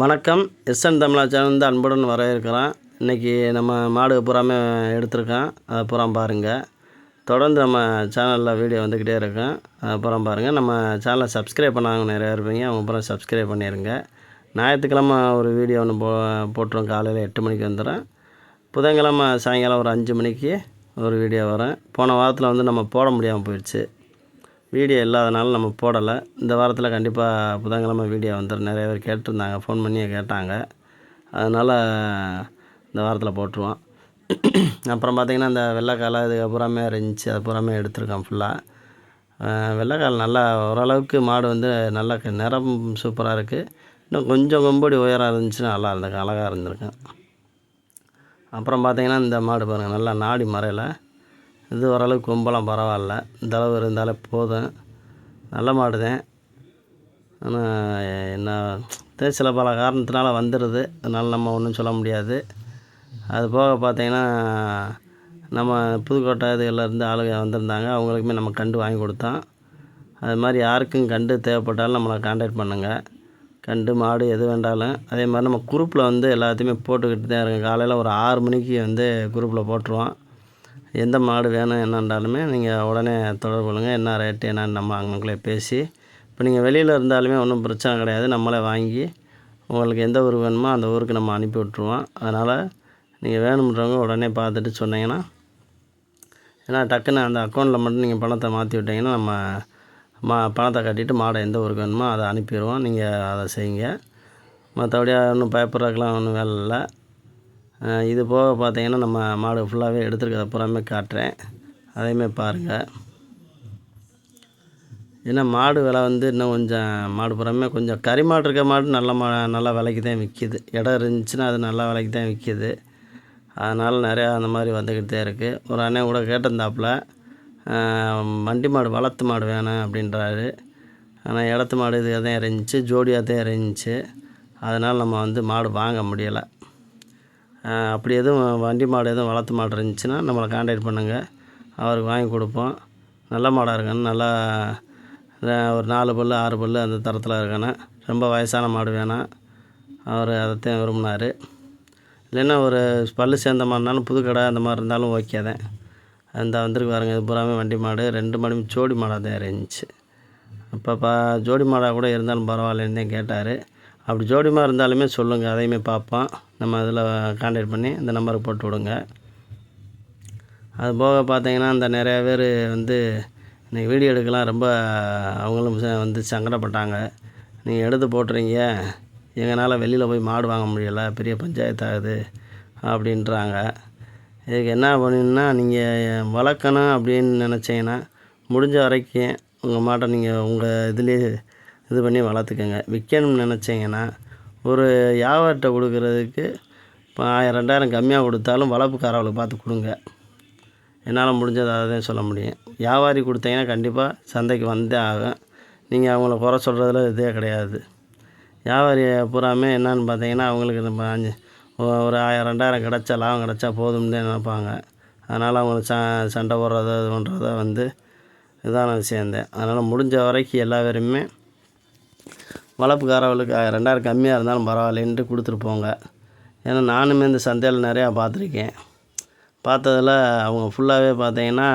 வணக்கம். எஸ்என் தமிழா சேனல் அன்புடன் வரவேற்கிறேன். இன்றைக்கி நம்ம மாடு பூராமே எடுத்திருக்கோம் அதை பூரா பாருங்கள் தொடர்ந்து நம்ம சேனலில் வீடியோ வந்துக்கிட்டே இருக்கோம் அதை பூரா பாருங்கள் நம்ம சேனலை சப்ஸ்கிரைப் பண்ணாங்க நிறையா இருப்பீங்க. அவங்க பூரா சப்ஸ்கிரைப் பண்ணிடுங்க ஞாயிற்றுக்கிழமை ஒரு வீடியோ ஒன்று போ போட்டுரும் காலையில் எட்டு மணிக்கு வந்துடும் புதன்கிழமை சாயங்காலம் ஒரு அஞ்சு மணிக்கு ஒரு வீடியோ வரும் போன வாரத்தில் வந்து நம்ம போட முடியாமல் போயிடுச்சு. வீடியோ இல்லாதனால நம்ம போடலை. இந்த வாரத்தில் கண்டிப்பாக புதன்கிழமை வீடியோ வந்துடும் நிறைய பேர் கேட்டிருந்தாங்க. ஃபோன் பண்ணியே கேட்டாங்க. அதனால் இந்த வாரத்தில் போட்டுருவோம். அப்புறம் பார்த்திங்கன்னா இந்த வெள்ளைக்காலை இது அப்புறமே இருந்துச்சு அது பூராமே எடுத்திருக்கோம் ஃபுல்லாக வெள்ளைக்கால் நல்லா ஓரளவுக்கு மாடு வந்து நல்லா நிறம் சூப்பராக இருக்குது இன்னும் கொஞ்சம் கொம்படி உயரம் இருந்துச்சுன்னா நல்லா இருந்திருக்கும் அழகாக இருந்திருக்கும் அப்புறம் பார்த்திங்கன்னா இந்த மாடு பாருங்கள் நல்லா நாடி மறையில். இது ஓரளவுக்கு கொம்பெல்லாம் பரவாயில்ல. இந்த அளவு இருந்தாலே போதும். நல்ல மாடு தான் ஆனால் என்ன இது சில பல காரணத்தினால வந்துடுது அதனால் நம்ம ஒன்றும் சொல்ல முடியாது. அது போக பார்த்தீங்கன்னா நம்ம புதுக்கோட்டை இதுலேருந்து ஆளுங்க வந்திருந்தாங்க. அவங்களுக்குமே நம்ம கண்டு வாங்கி கொடுத்தோம். அது மாதிரி யாருக்கும் கண்டு தேவைப்பட்டாலும் நம்மளை காண்டாக்ட் பண்ணுங்கள் கண்டு மாடு எது வேண்டாலும். அதே மாதிரி நம்ம குரூப்பில் வந்து எல்லாத்தையுமே போட்டுக்கிட்டு தான் இருக்கோம். காலையில் ஒரு ஆறு மணிக்கு வந்து குரூப்பில் போட்டுருவோம். எந்த மாடு வேணும் என்னன்றாலுமே நீங்கள் உடனே தொடர்பு கொள்ளுங்கள் என்ன ரேட்டு என்னன்னு நம்ம அவங்களுக்குள்ளே பேசி இப்போ நீங்கள் வெளியில் இருந்தாலுமே ஒன்றும் பிரச்சனை கிடையாது. நம்மளே வாங்கி உங்களுக்கு எந்த ஊர் வேணுமோ அந்த ஊருக்கு நம்ம அனுப்பி விட்ருவோம் அதனால் நீங்கள் வேணுன்றவங்க உடனே பார்த்துட்டு சொன்னீங்கன்னா ஏன்னா டக்குன்னு அந்த அக்கௌண்ட்டில் மட்டும் நீங்கள் பணத்தை மாற்றி விட்டீங்கன்னா நம்ம மா பணத்தை கட்டிட்டு மாடை எந்த ஊருக்கு வேணுமோ அதை அனுப்பிடுவோம். நீங்கள் அதை செய்யுங்க. மற்றபடி ஒன்றும் பயப்படுறதுக்கெலாம் ஒன்றும் வேலை இல்லை. இது போக பார்த்தீங்கன்னா நம்ம மாடு ஃபுல்லாகவே எடுத்துருக்கிறத பூராமே காட்டுறேன். அதையுமே பாருங்கள் ஏன்னா மாடு விலை வந்து இன்னும் கொஞ்சம் மாடு புறமே கொஞ்சம் கறி மாடு இருக்க மாடு நல்ல மா நல்ல விலைக்கு தான் விற்கிது இடம் இருந்துச்சுன்னா அது நல்ல விலைக்கு தான் விற்கிது அதனால் நிறையா அந்த மாதிரி வந்துக்கிட்டு தான் இருக்குது ஒரு அண்ணன் கூட கேட்டிருந்தாப்புல வண்டி மாடு வளர்த்து மாடு வேணாம் அப்படின்றாரு. ஆனால் இடத்து மாடு இது தான் இருந்துச்சு ஜோடியாக தான் இருந்துச்சு. அதனால் நம்ம வந்து மாடு வாங்க முடியலை. அப்படி எதுவும் வண்டி மாடு எதுவும் வளர்த்து மாடு இருந்துச்சுன்னா நம்மளை காண்டாக்ட் பண்ணுங்கள் அவருக்கு வாங்கி கொடுப்போம். நல்ல மாடாக இருக்கணும் நல்லா ஒரு நாலு பல்லு ஆறு பல்லு அந்த தரத்தில் இருக்கணும் ரொம்ப வயசான மாடு வேணாம். அவர் அதைத்தான் விரும்பினார். இல்லைன்னா ஒரு பல்லு சேர்ந்த மாடுனாலும் புது கடை அந்த மாதிரி இருந்தாலும் ஓகே தான் அந்த வந்திருக்கு பாருங்க இது பூராமே வண்டி மாடு. ரெண்டு மாடும் ஜோடி மாடாக தான் இருந்துச்சு. அப்போ பா ஜோடி மாடாக கூட இருந்தாலும் பரவாயில்லன்னு தான் கேட்டார். அப்படி ஜோடிமா இருந்தாலுமே சொல்லுங்கள் அதையுமே பார்ப்போம். நம்ம அதில் காண்டாக்ட் பண்ணி இந்த நம்பருக்கு போட்டு விடுங்க. அது போக பார்த்தீங்கன்னா இந்த நிறையா பேர் வந்து இன்றைக்கி வீடியோ எடுக்கலாம் ரொம்ப அவங்களும் வந்து சங்கடப்பட்டாங்க. நீங்கள் எடுத்து போட்டுறீங்க எங்களால் வெளியில் போய் மாடு வாங்க முடியலை பெரிய பஞ்சாயத்து ஆகுது அப்படின்றாங்க. இதுக்கு என்ன பண்ணணுன்னா நீங்கள் வளர்க்கணும் அப்படின்னு நினச்சிங்கன்னா முடிஞ்ச வரைக்கும் உங்கள் மாட்டை நீங்கள் உங்கள் இதுலேயே இது பண்ணி வளர்த்துக்கங்க. விற்கணும்னு நினச்சிங்கன்னா ஒரு வியாபாரிட்ட கொடுக்குறதுக்கு இப்போ ஆயிரம் ரெண்டாயிரம் கம்மியாக கொடுத்தாலும் வளர்ப்புக்காரவளுக்கு பார்த்து கொடுங்க. என்னால் முடிஞ்சது அதை தான் சொல்ல முடியும். வியாபாரி கொடுத்தீங்கன்னா கண்டிப்பாக சந்தைக்கு வந்தே ஆகும். நீங்கள் அவங்கள குறை சொல்கிறதுல இதே கிடையாது. வியாபாரி பூராமே என்னன்னு பார்த்தீங்கன்னா அவங்களுக்கு நம்ம அஞ்சு ஒரு ஆயிரம் ரெண்டாயிரம் கிடச்சா லாபம் கிடச்சா போதும்னு தான் நினைப்பாங்க. அதனால் அவங்க ச சண்டை போடுறதோ இது பண்ணுறதோ வந்து இதான விஷயந்தேன் அதனால் முடிஞ்ச வரைக்கும் எல்லா பேருமே வளர்ப்புக்காரவளுக்கு ரெண்டாயிரம் கம்மியாக இருந்தாலும் பரவாயில்லன்ட்டு கொடுத்துட்டு போங்க. ஏன்னா நானுமே இந்த சந்தையில் நிறையா பார்த்துருக்கேன். பார்த்ததில் அவங்க ஃபுல்லாகவே பார்த்தீங்கன்னா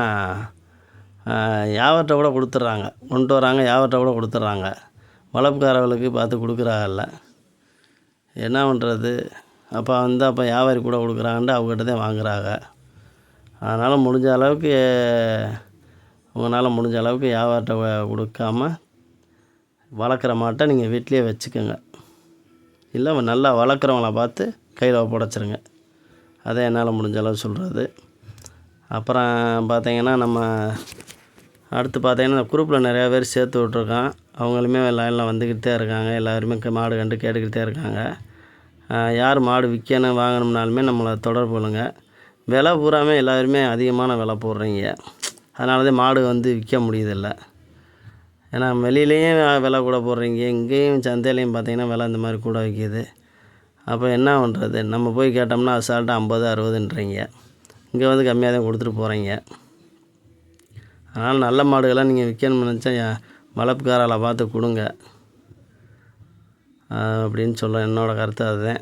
யாவர்கிட்ட கூட கொடுத்துட்றாங்க. கொண்டு வராங்க யாவர்கிட்ட கூட கொடுத்துட்றாங்க. வளர்ப்புக்காரவளுக்கு பார்த்து கொடுக்குறாங்கல்ல என்ன பண்ணுறது அப்போ வந்து அப்போ வியாபாரி கூட கொடுக்குறாங்கன்ட்டு அவங்ககிட்ட தான் வாங்குறாங்க. அதனால் முடிஞ்ச அளவுக்கு உங்களால் முடிஞ்ச அளவுக்கு வியாபாரத்தை கொடுக்காமல் கொடுக்காம வளர்க்குற மாட்டை நீங்கள் வீட்டிலேயே வச்சுக்கோங்க. இல்லை நல்லா வளர்க்குறவங்கள பார்த்து கையில் புடச்சிருங்க. அதை என்னால் முடிஞ்ச அளவு சொல்கிறது அப்புறம் பார்த்திங்கன்னா நம்ம அடுத்து பார்த்தீங்கன்னா குரூப்பில் நிறையா பேர் சேர்த்து விட்ருக்கோம் அவங்களுமே லைனில் வந்துக்கிட்டே இருக்காங்க. எல்லாருமே மாடு கண்டு கேட்டுக்கிட்டே இருக்காங்க. யார் மாடு விற்கணும் வாங்கணும்னாலுமே நம்மளை தொடர்பு கொள்ளுங்க. விலை பூராமே எல்லாருமே அதிகமான விலை போடுறீங்க. அதனால தான் மாடு வந்து விற்க முடியுதில்லை. ஏன்னா வெளியிலையும் விலை கூட போடுறீங்க. இங்கேயும் சந்தையிலையும் பார்த்தீங்கன்னா விலை இந்த மாதிரி கூட விற்கிது. அப்போ என்ன பண்ணுறது நம்ம போய் கேட்டோம்னா அசால்ட்டாக ஐம்பது அறுபதுன்றீங்க. இங்கே வந்து கம்மியாக தான் கொடுத்துட்டு போகிறீங்க அதனால் நல்ல மாடுகளாக நீங்கள் விற்கணும்னு நினச்சா வளர்ப்புக்காரால பார்த்து கொடுங்க. அப்படின்னு சொல்ல என்னோடய கருத்து அதுதான்.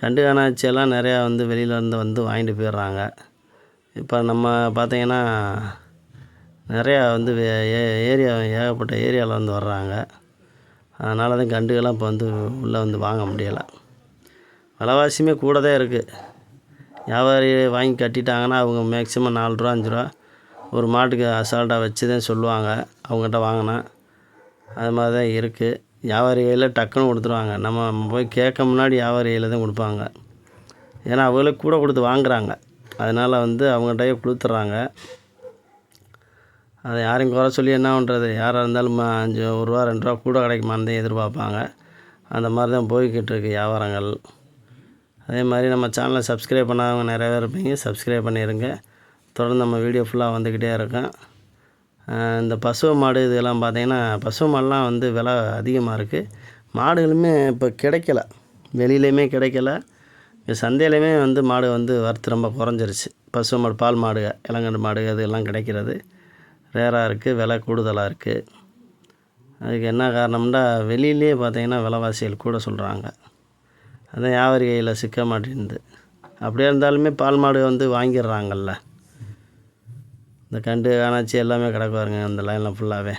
கண்டு காணாச்சியெல்லாம் நிறையா வந்து வெளியிலேருந்து வந்து வாங்கிட்டு போயிடுறாங்க. இப்போ நம்ம பார்த்தீங்கன்னா நிறையா வந்து வே- ஏ- ஏரியா ஏகப்பட்ட ஏரியாவில் வந்து வர்றாங்க. அதனால தான் கண்டுகள்லாம் இப்போ வந்து உள்ளே வந்து வாங்க முடியலை. விலைவாசியுமே கூட தான் இருக்குது வியாபாரி வாங்கி கட்டிட்டாங்கன்னா அவங்க மேக்ஸிமம் நாலு ரூபா அஞ்சு ரூபா ஒரு மாட்டுக்கு அசால்ட்டாக வச்சு தான் சொல்லுவாங்க. அவங்ககிட்ட வாங்கினா அது மாதிரி தான் இருக்குது வியாபாரி கையில் டக்குன்னு கொடுத்துருவாங்க. நம்ம போய் கேட்க முன்னாடி வியாபாரி கையில் தான் கொடுப்பாங்க. ஏன்னா அவங்களே கூட கொடுத்து வாங்குறாங்க. அதனால் வந்து அவங்ககிட்டயே கொடுத்துட்றாங்க. அதை யாரையும் குறை சொல்லி என்ன பண்ணுறது யாராக இருந்தாலும் அஞ்சு ஒரு ரூபா ரெண்டு ரூபா கூட கிடைக்குமான்னு தான் எதிர்பார்ப்பாங்க. அந்த மாதிரி தான் போய்கிட்டு இருக்கு வியாபாரங்கள். அதே மாதிரி நம்ம சேனலை சப்ஸ்கிரைப் பண்ணாதவங்க நிறையா பேர் இருப்பீங்க. சப்ஸ்கிரைப் பண்ணிடுங்க தொடர்ந்து நம்ம வீடியோ ஃபுல்லாக வந்துக்கிட்டே இருக்கோம். இந்த பசுவை மாடு இதெல்லாம் பார்த்தீங்கன்னா பசு மாடுலாம் வந்து விலை அதிகமாக இருக்குது மாடுகளுமே இப்போ கிடைக்கல. வெளியிலையுமே கிடைக்கல. சந்தையிலையுமே வந்து மாடு வந்து வறுத்து ரொம்ப குறைஞ்சிருச்சு. பசு மாடு பால் மாடுக இளங்கண்டு மாடு அதெல்லாம் கிடைக்கிறது. ரேராக இருக்குது விலை கூடுதலாக இருக்குது. அதுக்கு என்ன காரணம்னா வெளியிலேயே பார்த்தீங்கன்னா விலைவாசிகள் கூட சொல்கிறாங்க. அதான் யாவரி கையில் சிக்க மாட்டேங்குது. அப்படியே இருந்தாலுமே பால் மாடு வந்து வாங்கிடுறாங்கல்ல. இந்த கண்டு காணாச்சி எல்லாமே கிடக்குவாருங்க அந்த லைனில் ஃபுல்லாகவே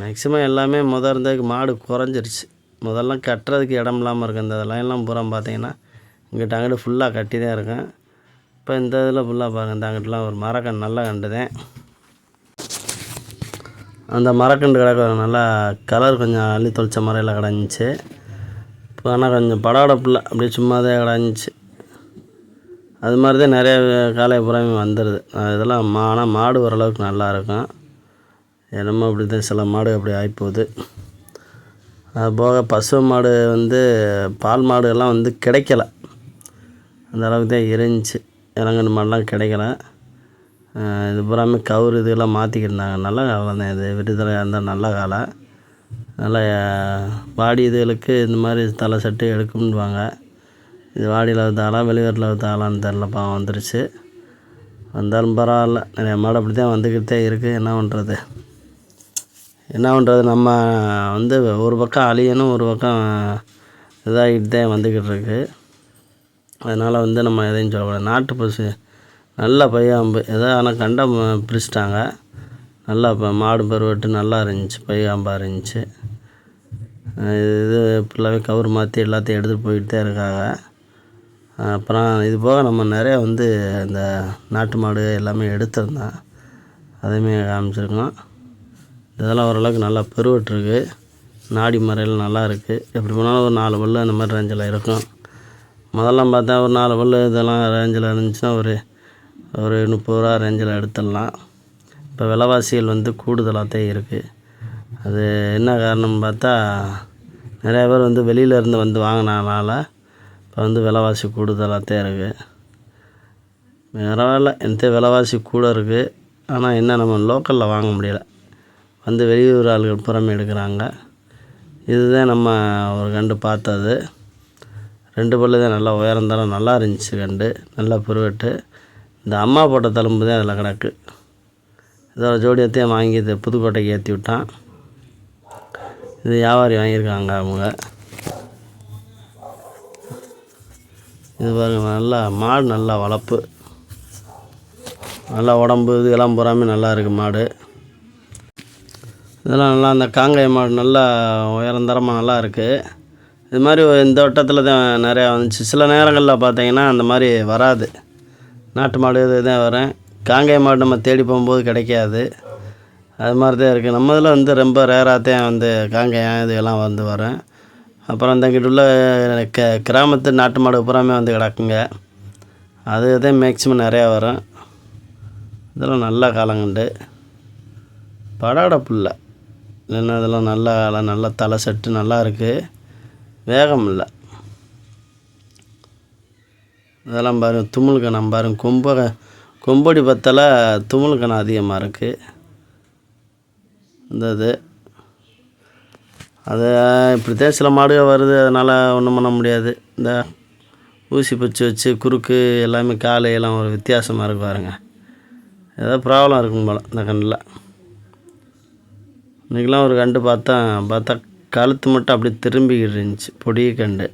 மேக்ஸிமம் எல்லாமே முதல் இருந்ததுக்கு மாடு குறைஞ்சிருச்சு. முதல்லாம் கட்டுறதுக்கு இடம் இல்லாமல் இருக்குது. இந்த லைன்லாம் பூரா பார்த்தீங்கன்னா இங்கிட்ட அங்கிட்டு ஃபுல்லாக கட்டி தான் இருக்கேன். இப்போ இந்த இதில் ஃபுல்லாக பாருங்க. இந்த அங்கிட்டலாம் ஒரு மரக்கன்று நல்லா கண்டுதேன் அந்த மரக்கன்று கிடக்க நல்லா கலர் கொஞ்சம் அள்ளி தொளிச்ச மரையில் கிடந்துச்சு. இப்போ ஆனால் கொஞ்சம் படபடப்பில்லை அப்படியே சும்மா தான் கிடந்துச்சு. அது மாதிரி தான் நிறைய காலை புறாமே வந்துடுது இதெல்லாம் மா ஆனால் மாடு ஓரளவுக்கு நல்லா இருக்கும். என்னமோ அப்படி தான் சில மாடு அப்படி ஆகிப்போகுது அது போக பசு மாடு வந்து பால் மாடு எல்லாம் வந்து கிடைக்கல. அந்த அளவுக்கு தான் இருந்துச்சு. இளங்கன்று மாதிரிலாம் கிடைக்கல இது பூராமே கவுரு இதெல்லாம் மாற்றிக்கிருந்தாங்க நல்ல காலம் தான் இது. விடுதலையாக இருந்தால் நல்ல காலம். நல்லா பாடி வாடி இதுகளுக்கு இந்த மாதிரி தலை சட்டு எடுக்கும்னுவாங்க. இது வாடியில் வித்தாலா வெளியூரில் வித்தாலான்னு தெரில பாவம் வந்துருச்சு. வந்தாலும் பரவாயில்ல. நிறைய மாடு அப்படி தான் வந்துக்கிட்டே இருக்குது என்ன பண்ணுறது என்ன பண்ணுறது நம்ம வந்து ஒரு பக்கம் அழியணும் ஒரு பக்கம் இதாகிட்டு தான் வந்துக்கிட்டு இருக்குது அதனால் வந்து நம்ம எதையும் சொல்லக்கூடாது நாட்டு பசு நல்ல பையாம்பு. ஏதோ ஆனால் கண்டம் பிரிச்சிட்டாங்க. நல்லா இப்போ மாடு பருவட்டு நல்லா இருந்துச்சு பையாம்பாக இருந்துச்சு. இது ஃபுல்லாகவே கவர் மாற்றி எல்லாத்தையும் எடுத்துகிட்டு போயிட்டு தான் இருக்காங்க. அப்புறம் இது போக நம்ம நிறையா வந்து இந்த நாட்டு மாடு எல்லாமே எடுத்திருந்தோம். அதையுமே காமிச்சிருக்கோம். இதெல்லாம் ஓரளவுக்கு நல்லா பெருவட்டுருக்கு நாடி மறையில் நல்லா இருக்குது எப்படி போனாலும் ஒரு நாலு பல்லு அந்த மாதிரி ரேஞ்சில் இருக்கும். முதல்லாம் பார்த்தா ஒரு நாலு பல் இதெல்லாம் ரேஞ்சில் இருந்துச்சுன்னா ஒரு ஒரு முப்பது ரூபா ரேஞ்சில் எடுத்துடலாம். இப்போ விலைவாசிகள் வந்து கூடுதலாகத்தான் இருக்குது அது என்ன காரணம்னு பார்த்தா நிறையா பேர் வந்து வெளியிலேருந்து வந்து வாங்கினால இப்போ வந்து விலைவாசி கூடுதலாகத்தான் இருக்குது பரவாயில்ல எந்த விலைவாசி கூட இருக்குது ஆனால் என்ன நம்ம லோக்கலில் வாங்க முடியல. வந்து வெளியூர் ஆளுகள் புறமே எடுக்கிறாங்க. இதுதான் நம்ம ஒரு கண்டு பார்த்தது. ரெண்டு பல்லு தான் நல்லா உயரம் தரம் நல்லா இருந்துச்சு கண்டு நல்லா புருவட்டு. இந்த அம்மா போட்ட தழும்பு தான் அதில் கிடக்கு. இதோட ஜோடியத்தையும் வாங்கி இது புதுக்கோட்டைக்கு ஏற்றி விட்டான். இது வியாபாரி வாங்கியிருக்காங்க அவங்க. இது பாருங்க நல்லா மாடு நல்லா வளர்ப்பு. நல்லா உடம்பு இது எல்லாம் பூராமே நல்லா இருக்குது மாடு. இதெல்லாம் நல்லா அந்த காங்காய மாடு நல்லா உயரந்தரமாக நல்லா இருக்குது இது மாதிரி இந்த வட்டத்தில் தான் நிறையா வந்துச்சு. சில நேரங்களில் பார்த்தீங்கன்னா அந்த மாதிரி வராது. நாட்டு மாடு இது தான் வரும். காங்கேய மாடு நம்ம தேடி போகும்போது கிடைக்காது. அது மாதிரி தான் இருக்குது நம்ம இதில் வந்து ரொம்ப ரேராக தான் வந்து காங்கேயம் இதெல்லாம் வந்து வரும். அப்புறம் இந்த உள்ள க கிராமத்து நாட்டு மாடு பூராமே வந்து கிடக்குங்க. அது தான் மேக்ஸிமம் நிறையா வரும். இதெல்லாம் நல்ல காலங்கண்டு படாட புல்லை. இல்லைன்னா இதெல்லாம் நல்லா காலம் நல்லா தலை செட்டு நல்லா இருக்குது வேகம் இல்லை இதெல்லாம் பாருங்க தும்முல் கணம் பாருங்க கொம்ப கொம்படி பத்தில் தும்முல் கணம் அதிகமாக இருக்குது இந்த இது. அது இப்படித்தான் சில மாடுகள் வருது அதனால் ஒன்றும் பண்ண முடியாது. இந்த ஊசி பச்சு வச்சு குறுக்கு எல்லாமே காலை எல்லாம் ஒரு வித்தியாசமாக இருக்கு பாருங்க. ஏதோ ப்ராப்ளம் இருக்கும் போல் இந்த கண்ணில். இன்றைக்கெலாம் ஒரு கண்டு பார்த்தா பார்த்தா கழுத்து மட்டும் அப்படியே திரும்பிக்கிட்டு இருந்துச்சு. பொடிய கண்டு.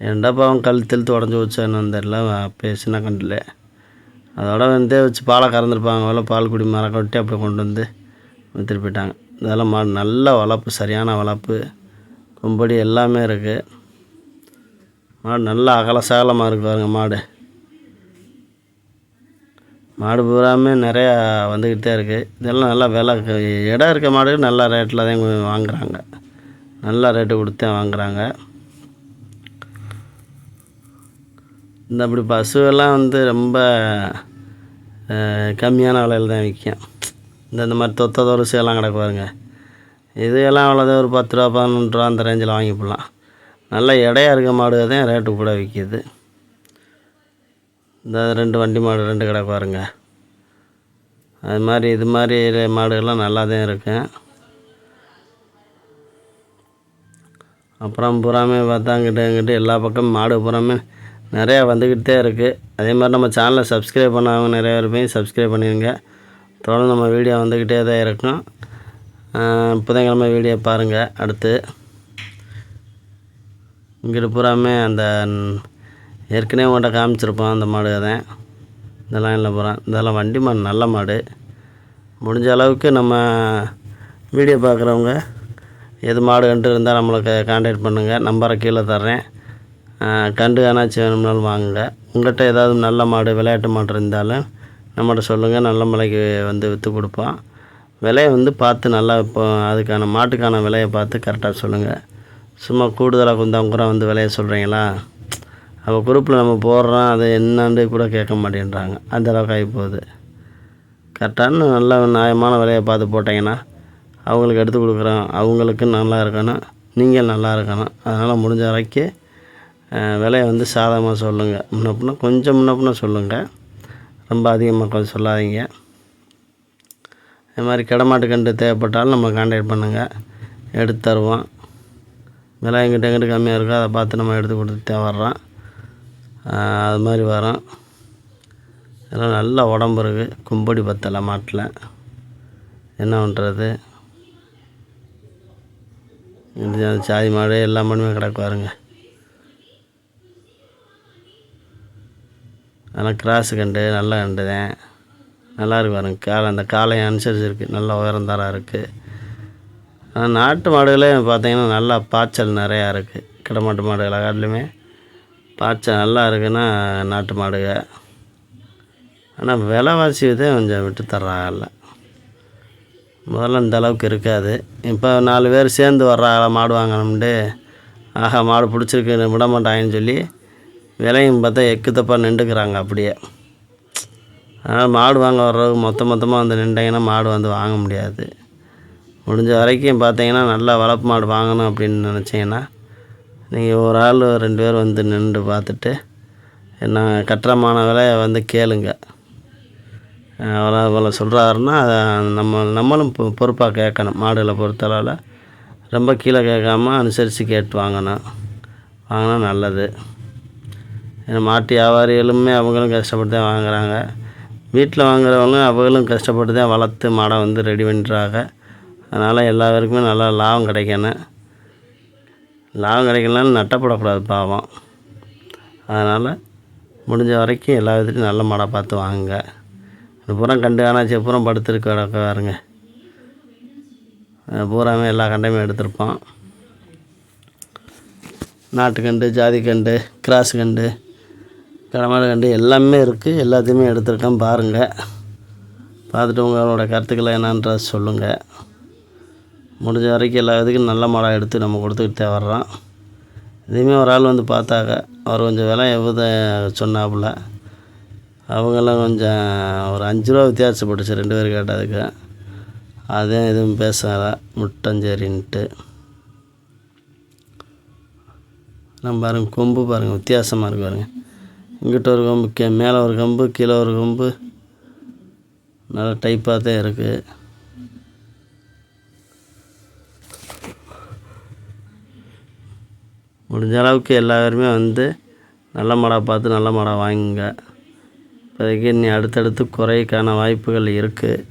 ஏன்டா பாவம் கழுத்து இழுத்து உடஞ்சி வச்சான்னு தெரில பேசினா சின்ன கண்டில். அதோட வந்து வச்சு பாலை கறந்துருப்பாங்க. போல பால் குடி மரம் கொட்டி அப்படியே கொண்டு வந்து விற்றுட்டு போயிட்டாங்க. இதெல்லாம் மாடு நல்ல வளர்ப்பு சரியான வளர்ப்பு கொம்படி எல்லாமே இருக்குது மாடு நல்லா அகல சகலமாக இருக்குது பாருங்க மாடு. மாடு பூராமே நிறையா வந்துக்கிட்டே இருக்குது இதெல்லாம் நல்லா விலை இடம் இருக்க மாடு நல்லா ரேட்டில் தான் வாங்குகிறாங்க நல்ல ரேட்டு கொடுத்து வாங்குகிறாங்க வாங்குறாங்க. இந்த அப்படி பசுவெல்லாம் வந்து ரொம்ப கம்மியான விலையில் தான் விற்கும் இந்த இந்த மாதிரி தொத்த தொரசு கிடக்கு பாருங்க. இது எல்லாம் அவ்வளோதான் ஒரு பத்து ரூபா பதினொன்று ரூபா அந்த ரேஞ்சில் வாங்கி போடலாம். நல்ல இடையாக இருக்க மாடு தான் ரேட்டு கூட விற்கிது இந்த ரெண்டு வண்டி மாடு ரெண்டு கிடக்கு பாருங்க. அது மாதிரி இது மாதிரி மாடுகள்லாம் நல்லா தான் இருக்கும் அப்புறம் பூராமே பார்த்தா அங்கிட்ட அங்கிட்டு எல்லா பக்கமும் மாடு பூராமே நிறையா வந்துக்கிட்டே இருக்குது அதே மாதிரி நம்ம சேனலை சப்ஸ்கிரைப் பண்ணாதவங்க நிறைய பேர் போய் சப்ஸ்கிரைப் பண்ணிடுங்க தொடர்ந்து நம்ம வீடியோ வந்துக்கிட்டே தான் இருக்கும் புதன்கிழமை வீடியோ பாருங்கள் அடுத்து இங்கிட்டு பூராமே அந்த ஏற்கனவே உங்கள்கிட்ட காமிச்சிருப்போம் அந்த மாடு அதை இதெல்லாம் இல்லை பூரா இதெல்லாம் வண்டி மாடு நல்ல மாடு. முடிஞ்ச அளவுக்கு நம்ம வீடியோ பார்க்குறவங்க எது மாடு கண்டு இருந்தால் நம்மளுக்கு காண்டாக்ட் பண்ணுங்கள் நம்பரை கீழே தர்றேன். கண்டு ஆனாச்சும் வேணும்னாலும் வாங்குங்க. உங்கள்கிட்ட ஏதாவது நல்ல மாடு விளையாட்டு மாடு இருந்தாலும் நம்மகிட்ட சொல்லுங்கள் நல்ல மலைக்கு வந்து விற்று கொடுப்போம். விலையை வந்து பார்த்து நல்லா இப்போ அதுக்கான மாட்டுக்கான விலையை பார்த்து கரெக்டாக சொல்லுங்கள் சும்மா கூடுதலாக குந்தாங்குறம் வந்து விலையை சொல்கிறீங்களா அப்போ குரூப்பில் நம்ம போடுறோம். அது என்னான்னு கூட கேட்க மாட்டேன்றாங்க. அந்த அளவுக்கு ஆகி போகுது. கரெக்டான நல்ல நியாயமான விலையை பார்த்து போட்டிங்கன்னா அவங்களுக்கு எடுத்து கொடுக்குறோம் அவங்களுக்கு நல்லா இருக்கணும் நீங்கள் நல்லா இருக்கணும் அதனால் முடிஞ்ச வரைக்கும் விலையை வந்து சாதகமாக சொல்லுங்கள் முன்ன பின்ன கொஞ்சம் முன்ன பின்ன சொல்லுங்கள் ரொம்ப அதிகமாக கொஞ்சம் சொல்லாதீங்க. இது மாதிரி கிடமாட்டு கண்டு தேவைப்பட்டாலும் நம்ம கான்டாக்ட் பண்ணுங்கள் எடுத்து தருவோம் விலை எங்கிட்ட எங்கிட்ட கம்மியாக இருக்கோ அதை பார்த்து நம்ம எடுத்து கொடுத்து வர்றோம் அது மாதிரி வரோம் இதெல்லாம் நல்ல உடம்பு இருக்குது கும்படி பத்தலை மாட்டில். என்ன பண்ணுறது சாதி மாடு எல்லா மாடுமே கிடக்கு பாருங்க. அதெல்லாம் கிராஸு கண்டு நல்லா கண்டு தான் நல்லா இருக்கு பாருங்க. காலை அந்த காலை அனுசரிச்சிருக்கு. இருக்குது நல்ல உயரம் இருக்குது ஆனால் நாட்டு மாடுகளே பார்த்தீங்கன்னா நல்லா பாய்ச்சல் நிறையா இருக்குது கிடமாட்டு மாடுகளை காட்டிலுமே பாய்ச்சல் நல்லா இருக்குன்னா நாட்டு மாடுக. ஆனால் விலைவாசி இதை கொஞ்சம் விட்டு தர்றாங்கல்ல முதல்ல இந்த அளவுக்கு இருக்காது. இப்போ நாலு பேர் சேர்ந்து வர்றாங்க மாடு வாங்கணும்ட்டு ஆஹா மாடு பிடிச்சிருக்கு விட மாட்டாங்கன்னு சொல்லி விலையும் பார்த்தா எக்கு தப்பாக நின்றுக்கிறாங்க அப்படியே. அதனால் மாடு வாங்க வர்றவங்க மொத்த மொத்தமாக வந்து நின்றாங்கன்னா மாடு வந்து வாங்க முடியாது. முடிஞ்ச வரைக்கும் பார்த்தீங்கன்னா நல்லா வளர்ப்பு மாடு வாங்கணும் அப்படின்னு நினச்சிங்கன்னா நீங்கள் ஒரு ஆள் ரெண்டு பேர் வந்து நின்று பார்த்துட்டு என்ன கட்டுறமான விலையை வந்து கேளுங்க. அவ்வளோ அவ்வளோ சொல்கிறாருன்னா நம்ம நம்மளும் பொ பொறுப்பாக கேட்கணும். மாடுகளை பொறுத்தளவில் ரொம்ப கீழே கேட்காம அனுசரித்து கேட்டு வாங்கணும். வாங்கினா நல்லது. ஏன்னா மாட்டு வியாபாரிகளுமே அவங்களும் கஷ்டப்பட்டு தான் வாங்குகிறாங்க வீட்டில் வாங்குறவங்களும் அவங்களும் கஷ்டப்பட்டு தான் வளர்த்து மாடை வந்து ரெடி பண்ணுறாங்க அதனால் எல்லாருக்குமே நல்லா லாபம் கிடைக்கணும். லாபம் கிடைக்கலனாலும் நட்டப்படக்கூடாது பாவம். அதனால் முடிஞ்ச வரைக்கும் எல்லா விதத்துலையும் நல்ல மாடை பார்த்து வாங்குங்க. இது பூரா கண்டு ஆனாச்சு பூரா படுத்துருக்கு கிடக்க பாருங்க பூராமே எல்லா கண்டையுமே எடுத்திருப்போம். நாட்டுக்கண்டு ஜாதிக்கண்டு கிராஸ் கண்டு கடமாடு கண்டு எல்லாமே இருக்குது எல்லாத்தையுமே எடுத்திருக்கேன் பாருங்கள் பார்த்துட்டு உங்களோட கருத்துக்களை என்னன்றத சொல்லுங்கள் முடிஞ்ச வரைக்கும் எல்லா இதுக்கும் நல்ல மாடாக எடுத்து நம்ம கொடுத்துக்கிட்டே வர்றோம். இதையுமே ஒரு ஆள் வந்து பார்த்தாங்க. அவர் கொஞ்சம் விலை எவ்வளோ சொன்னாப்புல. அவங்கெல்லாம் கொஞ்சம் ஒரு அஞ்சு ரூபா வித்தியாசப்பட்டுச்சு ரெண்டு பேர் கேட்டதுக்கு. அதே எதுவும் பேசலை முட்டஞ்சேரின்ட்டு. நம்ம பாருங்கள் கொம்பு பாருங்கள் வித்தியாசமாக இருக்கு பாருங்கள் இங்கிட்ட ஒரு கொம்பு கே மேலே ஒரு கொம்பு கீழே ஒரு கொம்பு. நல்லா டைப்பாக தான் இருக்குது முடிஞ்ச அளவுக்கு எல்லாருமே வந்து நல்ல மாடாக பார்த்து நல்ல மாடாக வாங்குங்க. இப்போதைக்கு இனி அடுத்தடுத்து குறைக்கான வாய்ப்புகள் இருக்குது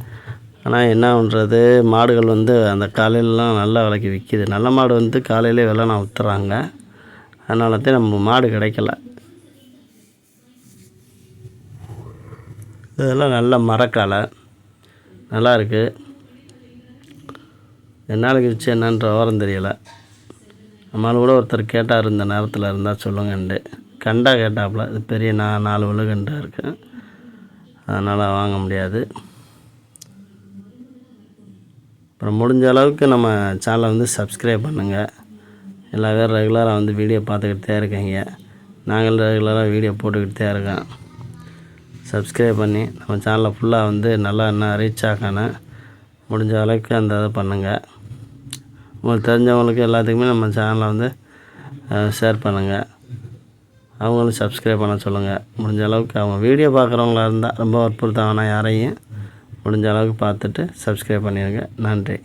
ஆனால் என்ன பண்ணுறது மாடுகள் வந்து அந்த காலையிலலாம் நல்ல விலைக்கு விற்கிது நல்ல மாடு வந்து காலையிலே நான் ஊற்றுறாங்க அதனால தான் நம்ம மாடு கிடைக்கல. இதெல்லாம் நல்ல மரக்காலை. நல்லா இருக்குது என்னால் கிழிச்சு என்னன்ற விவரம் தெரியலை. நம்மளால் கூட ஒருத்தர் கேட்டார் இந்த நேரத்தில் இருந்தால் சொல்லுங்கண்டு கண்டா கேட்டாப்புல இது பெரிய நா நாலு விழுகண்டாக இருக்கு. அதனால் வாங்க முடியாது. அப்புறம் முடிஞ்ச அளவுக்கு நம்ம சேனலை வந்து சப்ஸ்கிரைப் பண்ணுங்கள் எல்லா பேரும் ரெகுலராக வந்து வீடியோ பார்த்துக்கிட்டே இருக்கீங்க. நாங்கள் ரெகுலராக வீடியோ போட்டுக்கிட்டு தான் இருக்கோம். சப்ஸ்கிரைப் பண்ணி நம்ம சேனலை ஃபுல்லாக வந்து நல்லா என்ன ரீச் ஆகணும். முடிஞ்ச அளவுக்கு அந்த இதை பண்ணுங்கள் உங்களுக்கு தெரிஞ்சவங்களுக்கு எல்லாத்துக்குமே நம்ம சேனலை வந்து ஷேர் பண்ணுங்கள் அவங்களும் சப்ஸ்கிரைப் பண்ண சொல்லுங்கள் முடிஞ்ச அளவுக்கு அவங்க வீடியோ பார்க்குறவங்களா இருந்தால் ரொம்ப வற்புறுத்த யாரையும் முடிஞ்ச அளவுக்கு பார்த்துட்டு சப்ஸ்கிரைப் பண்ணிடுங்க நன்றி.